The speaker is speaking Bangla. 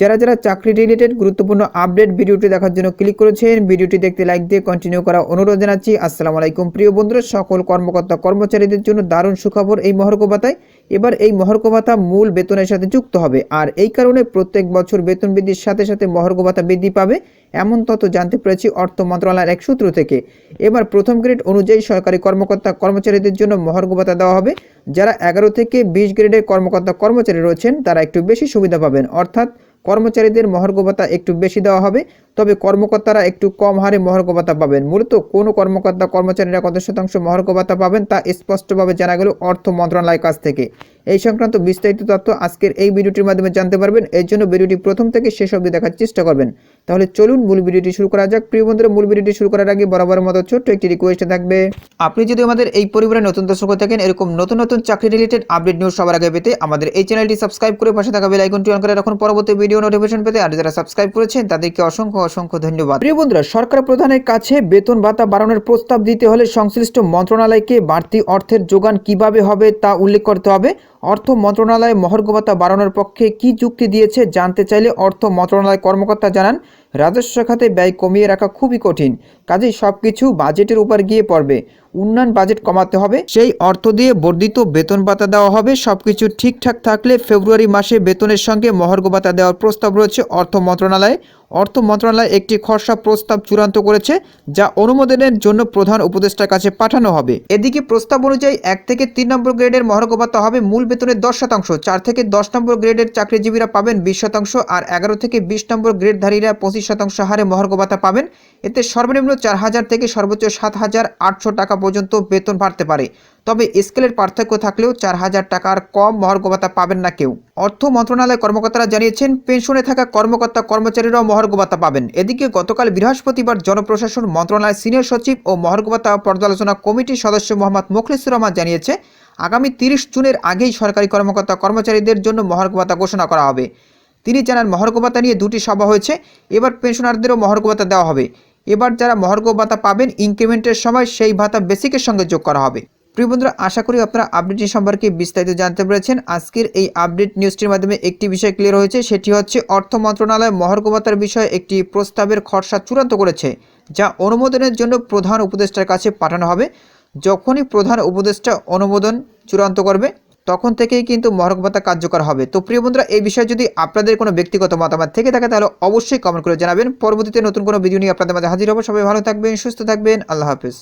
যারা যারা চাকরি রিলেটেড গুরুত্বপূর্ণ আপডেট ভিডিওটি দেখার জন্য ক্লিক করেছেন, ভিডিওটি দেখতে লাইক দিয়ে কন্টিনিউ করা অনুরোধ জানাচ্ছি। আসসালামু আলাইকুম। প্রিয় বন্ধুরা, সকল কর্মকর্তা কর্মচারীদের জন্য দারুণ সুখবর এই মহর্গ ভাতায়। এবার এই মহর্গ ভাতা মূল বেতনের সাথে যুক্ত হবে। আর এই কারণে প্রত্যেক বছর বেতন বৃদ্ধির সাথে সাথে মহর্গ ভাতা বৃদ্ধি পাবে। এমন তথ্য জানতে পেরেছি অর্থ মন্ত্রণালয়ের এক সূত্র থেকে। এবার প্রথম গ্রেড অনুযায়ী সরকারি কর্মকর্তা কর্মচারীদের জন্য মহর্গ ভাতা দেওয়া হবে। যারা এগারো থেকে বিশ গ্রেডের কর্মকর্তা কর্মচারী রয়েছেন, তারা একটু বেশি সুবিধা পাবেন। অর্থাৎ কর্মচারীদের মহার্ঘ ভাতা একটু বেশি দেওয়া হবে। তবে কর্মকর্তারা একটু কম হারে মহার্ঘ ভাতা পাবেন। মূলত কোন কর্মকর্তা কর্মচারীরা কত শতাংশ মহার্ঘ ভাতা পাবেন তা স্পষ্টভাবে জানা গেল অর্থ মন্ত্রণালয়ের কাছ থেকে। এই সংক্রান্ত বিস্তারিত তথ্য আজকের এই ভিডিওটির মাধ্যমে জানতে পারবেন। এর জন্য ভিডিওটি প্রথম থেকে শেষ অবধি দেখার চেষ্টা করবেন। তাহলে চলুন মূল ভিডিওটি শুরু করা যাক। প্রিয় বন্ধুরা, মূল ভিডিওটি শুরু করার আগে বরাবর মতো ছোট্ট একটি রিকোয়েস্ট থাকবে। আপনি যদি আমাদের এই পরিবারে নতুন দর্শক থাকেন, এরকম নতুন নতুন চাকরি রিলেটেড আপডেট নিউজ সবার আগে পেতে আমাদের এই চ্যানেলটি সাবস্ক্রাইব করে পাশে থাকা বেল আইকনটি অন করে রাখুন। পরবর্তী ভিডিও নোটিফিকেশন পেতে আর যারা সাবস্ক্রাইব করেছেন, তাদেরকে অসংখ্য অসংখ্য ধন্যবাদ। প্রিয় বন্ধুরা, সরকার প্রধানের কাছে বেতন ভাতা বাড়ানোর প্রস্তাব দিতে হলে সংশ্লিষ্ট মন্ত্রণালয়কে বাড়তি অর্থের যোগান কীভাবে হবে তা উল্লেখ করতে হবে। অর্থ মন্ত্রণালয় মহর্ঘ ভাতা বাড়ানোর পক্ষে কি যুক্তি দিয়েছে জানতে চাইলে অর্থ মন্ত্রণালয় কর্মকর্তা জানান, রাজস্ব খাতে ব্যয় কমিয়ে রাখা খুবই কঠিন, কাজেই সবকিছু বাজেটের উপর গিয়ে পড়বে। উন্নয়ন বাজেট কমাতে হবে, সেই অর্থ দিয়ে বর্ধিত বেতন ভাতা দেওয়া হবে, সবকিছু ঠিকঠাক থাকলে ফেব্রুয়ারি মাসে বেতনের সঙ্গে মহর্ঘ ভাতা দেওয়ার প্রস্তাব রয়েছে অর্থ মন্ত্রণালয়ে। অর্থ মন্ত্রণালয় একটি খসড়া প্রস্তাব চূড়ান্ত করেছে, যা অনুমোদনের জন্য প্রধান উপদেষ্টার কাছে পাঠানো হবে। এদিকে প্রস্তাব অনুযায়ী এক থেকে তিন নম্বর গ্রেডের মহর্ঘ ভাতা হবে মূল বেতনের দশ শতাংশ, চার থেকে দশ নম্বর গ্রেডের চাকরিজীবীরা পাবেন বিশ শতাংশ আর এগারো থেকে বিশ নম্বর গ্রেডধারীরা পঁচিশ শতাংশ হারে মহর্ঘ ভাতা পাবেন। এতে সর্বনিম্ন চার হাজার থেকে সর্বোচ্চ সাত হাজার আটশো টাকা পর্যন্ত বেতন বাড়তে পারে। তবে স্কেলের পার্থক্য থাকলেও চার হাজার টাকার কম মহর্ঘ ভাতা পাবেন না কেউ। অর্থ মন্ত্রণালয় কর্মকর্তারা জানিয়েছেন, পেনশনে থাকা কর্মকর্তা কর্মচারীরাও মহর্ঘ ভাতা পাবেন। এদিকে গতকাল বৃহস্পতিবার জনপ্রশাসন মন্ত্রণালয়ের সিনিয়র সচিব ও মহর্ঘ ভাতা পর্যালোচনা কমিটির সদস্য মোহাম্মদ মুখলিসুর রহমান জানিয়েছে আগামী তিরিশ জুনের আগেই সরকারি কর্মকর্তা কর্মচারীদের জন্য মহর্ঘ ভাতা ঘোষণা করা হবে। তিনি জানান মহর্ঘ ভাতা নিয়ে দুটি সভা হয়েছে, এবার পেনশনারদেরও মহর্ঘ ভাতা দেওয়া হবে। এবার যারা মহর্ঘ ভাতা পাবেন, ইনক্রিমেন্টের সময় সেই ভাতা বেসিকের সঙ্গে যোগ করা হবে। প্রিয় বন্ধুরা, আশা করি আপনারা আপডেটটি সম্পর্কে বিস্তারিত জানতে পেরেছেন। আজকের এই আপডেট নিউজটির মাধ্যমে একটি বিষয় ক্লিয়ার হয়েছে, সেটি হচ্ছে অর্থ মন্ত্রণালয় মহর্ঘ ভাতার বিষয়ে একটি প্রস্তাবের খসড়া চূড়ান্ত করেছে, যা অনুমোদনের জন্য প্রধান উপদেষ্টার কাছে পাঠানো হবে। যখনই প্রধান উপদেষ্টা অনুমোদন চূড়ান্ত করবে, তখন থেকেই কিন্তু মহরক ভাতা কার্যকর হবে। তো প্রিয় বন্ধুরা, এই বিষয়ে যদি আপনাদের কোনো ব্যক্তিগত মতামত থেকে থাকে, তাহলে অবশ্যই কমেন্ট করে জানাবেন। পরবর্তীতে নতুন কোনো ভিডিও নিয়ে আপনাদের মাঝে হাজির হব। সবাই ভালো থাকবেন, সুস্থ থাকবেন। আল্লাহ হাফিজ।